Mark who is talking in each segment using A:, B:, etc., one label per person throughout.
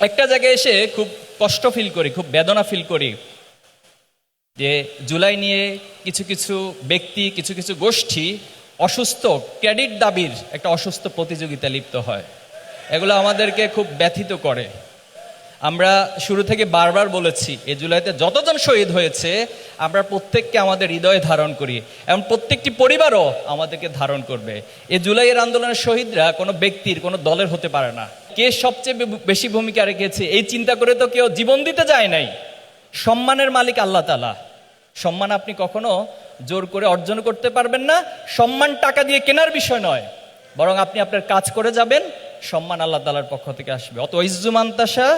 A: একটা জায়গায় এসে খুব কষ্ট ফিল করি, খুব বেদনা ফিল করি। যে জুলাই নিয়ে কিছু কিছু ব্যক্তি, কিছু কিছু গোষ্ঠী অসুস্থ, ক্রেডিট দাবির একটা অসুস্থ প্রতিযোগিতা লিপ্ত হয়। এগুলো আমাদেরকে খুব ব্যথিত করে। আমরা শুরু থেকে বারবার বলেছি, এই জুলাইতে যতজন শহীদ হয়েছে, আমরা প্রত্যেককে আমাদের হৃদয়ে ধারণ করি এবং প্রত্যেকটি পরিবারও আমাদেরকে ধারণ করবে। এই জুলাইয়ের আন্দোলনের শহীদরা কোনো ব্যক্তির, কোনো দলের হতে পারে না। কে সবচেয়ে বেশি ভূমিকা রেখেছে? এই চিন্তা করে তো কেউ জীবন দিতে যায় নাই। সম্মানের মালিক আল্লাহ তালা সম্মান আপনি কখনো জোর করে অর্জন করতে পারবেন না। সম্মান টাকা দিয়ে কেনার বিষয় নয়। বরং আপনি আপনার কাজ করে যাবেন, সম্মান আল্লাহ তালার পক্ষ থেকে আসবে। অত ইজ্জুমান্তাসা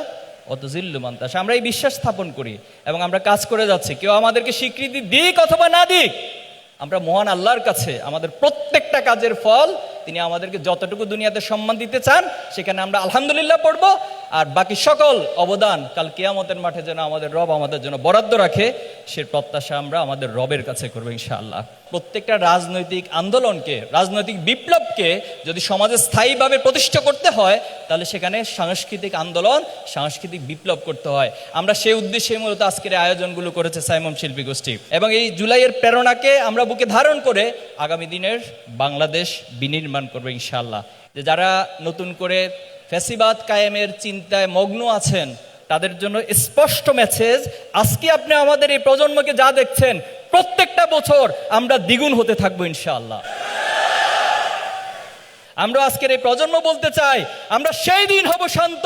A: অত জিল্লুমান্তাসা আমরা এই বিশ্বাস স্থাপন করি এবং আমরা কাজ করে যাচ্ছি। কেউ আমাদেরকে স্বীকৃতি দিক অথবা না দিক, আমরা মহান আল্লাহর কাছে আমাদের প্রত্যেকটা কাজের ফল তিনি আমাদেরকে যতটুকু দুনিয়াতে সম্মান দিতে চান, সেখানে আমরা আলহামদুলিল্লাহ পড়ব। আর বাকি সকল অবদান কাল কেয়ামতের মাঠে যেন আমাদের রব আমাদের জন্য বরাদ্দ রাখে, সে প্রত্যাশা আমরা আমাদের রবের কাছে করব ইনশাআল্লাহ। প্রত্যেকটা রাজনৈতিক আন্দোলনকে, রাজনৈতিক বিপ্লবকে যদি সমাজে স্থায়ীভাবে প্রতিষ্ঠা করতে হয়, তাহলে সেখানে সাংস্কৃতিক আন্দোলন, সাংস্কৃতিক বিপ্লব করতে হয়। আমরা সেই উদ্দেশ্যে মূলত আজকের আয়োজনগুলো করেছে সাইমম শিল্পী গোষ্ঠী। এবং এই জুলাইয়ের প্রেরণাকে আমরা বুকে ধারণ করে আগামী দিনের বাংলাদেশ বিনির্মাণ করব ইনশাআল্লাহ। যে যারা নতুন করে ফ্যাসিবাদ কায়েমের চিন্তায় মগ্ন আছেন, তাদের জন্য স্পষ্ট মেসেজ আজকে আপনি আমাদের এই প্রজন্মকে যা দেখছেন, প্রত্যেকটা বছর আমরা দ্বিগুণ হতে থাকব ইনশাআল্লাহ। আমরা আজকের এই প্রজন্ম বলতে চাই, আমরা সেই দিন হব শান্ত,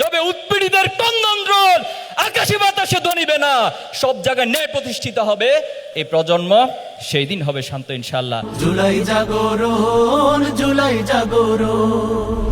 A: যবে উৎপীড়িতের কন্দন রোল আকাশে বাতাসে ধনিবে না, সব জায়গায় ন্যায় প্রতিষ্ঠিত হবে এই প্রজন্ম। সেই দিন হবে শান্ত ইনশাল্লাহ
B: জুলাই জাগরণ জুলাই জাগরণ।